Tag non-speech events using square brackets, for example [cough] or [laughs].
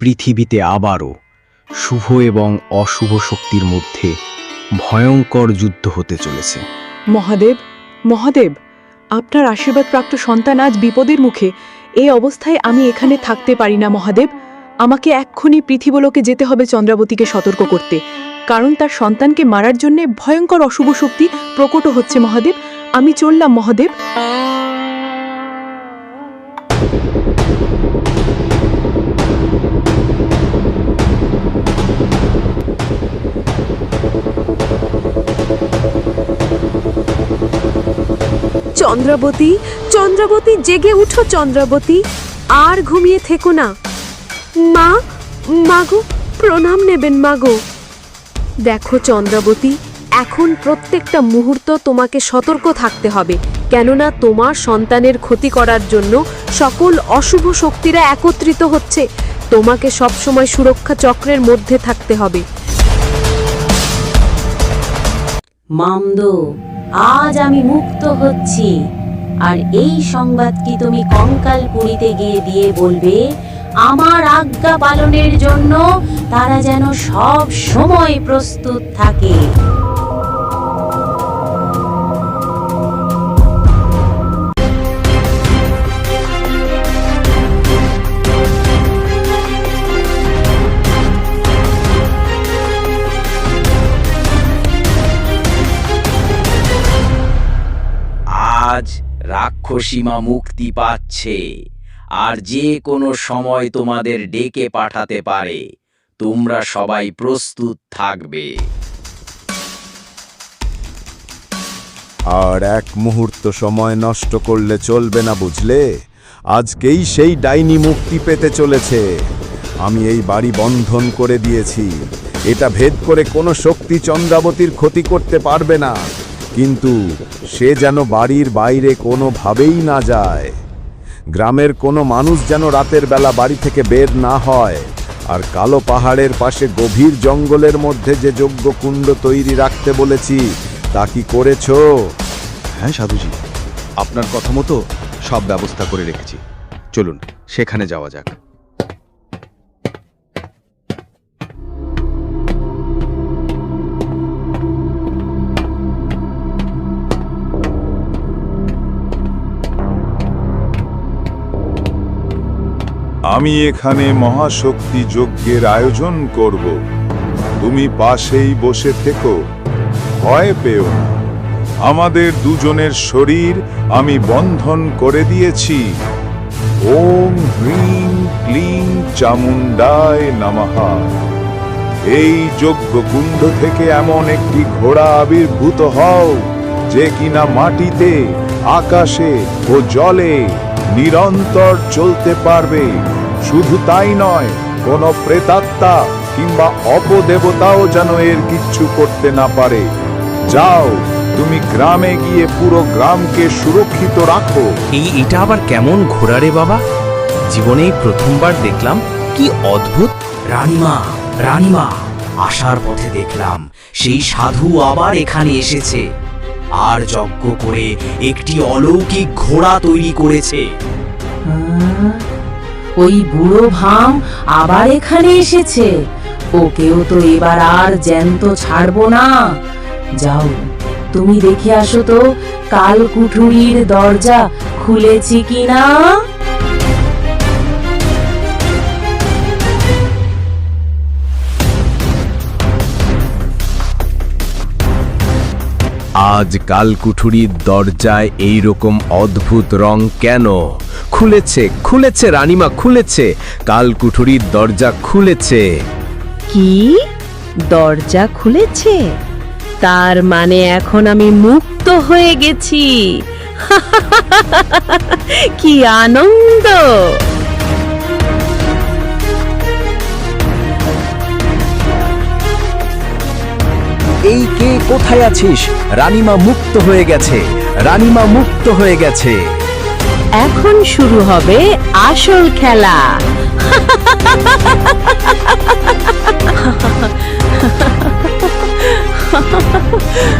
পৃথিবীতে আবারও শুভ এবং অশুভ শক্তির মধ্যে ভয়ঙ্কর যুদ্ধ হতে চলেছে। মহাদেব মহাদেব, আপনার আশীর্বাদপ্রাপ্ত সন্তান আজ বিপদের মুখে। এই অবস্থায় আমি এখানে থাকতে পারি না, মহাদেব। আমাকে এক্ষুনি পৃথিবলোকে যেতে হবে চন্দ্রাবতীকে সতর্ক করতে। কারণ তার সন্তানকে মারার জন্য ভয়ঙ্কর অশুভ শক্তি প্রকট হচ্ছে, মহাদেব। আমি চললাম, মহাদেব। চন্দ্রাবতী চন্দ্রাবতী, জেগে উঠো চন্দ্রাবতী। আর ঘুমিয়ে থেকো না। মা, মাগো, প্রণাম নেবেন মাগো। দেখো চন্দ্রাবতী, এখন প্রত্যেকটা মুহূর্ত তোমাকে সতর্ক থাকতে হবে। কেননা তোমার সন্তানের ক্ষতি করার জন্য সকল অশুভ শক্তিরা একত্রিত হচ্ছে। তোমাকে সবসময় সুরক্ষা চক্রের মধ্যে থাকতে হবে। মামদো, আজ আমি মুক্ত হচ্ছি। আর এই সংবাদ কি তুমি কঙ্কালপুরীতে গিয়ে দিয়ে বলবে? আমার আজ্ঞা পালনের জন্য তারা যেন সব সময় প্রস্তুত থাকে। আজ রাক্ষসীমা মুক্তি পাচ্ছে। আর যে কোনো সময় তোমাদের ডেকে পাঠাতে পারে। তোমরা সবাই প্রস্তুত থাকবে। আর এক মুহূর্ত সময় নষ্ট করলে চলবে না বুঝলে? আজকেই সেই ডাইনি মুক্তি পেতে চলেছে। আমি এই বাড়ি বন্ধন করে দিয়েছি। এটা ভেদ করে কোনো শক্তি চন্দ্রাবতীর ক্ষতি করতে পারবে না। কিন্তু সে যেন বাড়ির বাইরে কোনোভাবেই না যায়। গ্রামের কোনো মানুষ যেন রাতের বেলা বাড়ি থেকে বের না হয়, আর কালো পাহাড়ের পাশে গভীর জঙ্গলের মধ্যে যে যজ্ঞ কুণ্ড তৈরি রাখতে বলেছি, তা কি করেছ? হ্যাঁ সাধুজি। আপনার কথা মতো সব ব্যবস্থা করে রেখেছি। চলুন, সেখানে যাওয়া যাক। আমি এখানে মহাশক্তি যজ্ঞের আয়োজন করব। তুমি পাশেই বসে থেকো। ভয় পেও না। আমাদের দুজনের শরীর আমি বন্ধন করে দিয়েছি। ওম হ্রিং ক্লিং চামুন্ডায় নমঃ এই যজ্ঞ কুণ্ড থেকে এমন একটি ঘোড়া আবির্ভূত হও, যে কিনা মাটিতে, আকাশে ও জলে নিরন্তর চলতে পারবে। শুধু তাই নয় কোন প্রেতাত্মা কিংবা অপদেবতাও যেন এর কিচ্ছু করতে না পারে। যাও তুমি গ্রামে গিয়ে পুরো গ্রামকে সুরক্ষিত রাখো। এই এটা আবার কেমন ঘোড়া রে বাবা? জীবনেই প্রথমবার দেখলাম কি অদ্ভুত। রানীমা রানীমা আসার পথে দেখলাম সেই সাধু আবার এখানে এসেছে। আর যজ্ঞ করে একটি অলৌকিক ঘোড়া তৈরি করেছে। আহ, ওই বুড়ো ভাম আবার এখানে এসেছে। ওকেও তো এবার আর জ্যান্ত ছাড়বো না। যাও, তুমি দেখে আসো তো, কাল কুঠুরির দরজা খুলেছি কিনা? আজ কালকুঠুরির দরজায় এই রকম অদ্ভুত রং কেন? খুলেছে খুলেছে রানীমা, খুলেছে। কালকুঠুরির দরজা খুলেছে। কি? দরজা খুলেছে? তার মানে এখন আমি মুক্ত হয়ে গেছি। [laughs] কি আনন্দ! এই কে কোথায় আছিস? রানিমা মুক্ত হয়ে গেছে। রানিমা মুক্ত হয়ে গেছে। এখন শুরু হবে আসল খেলা। [laughs]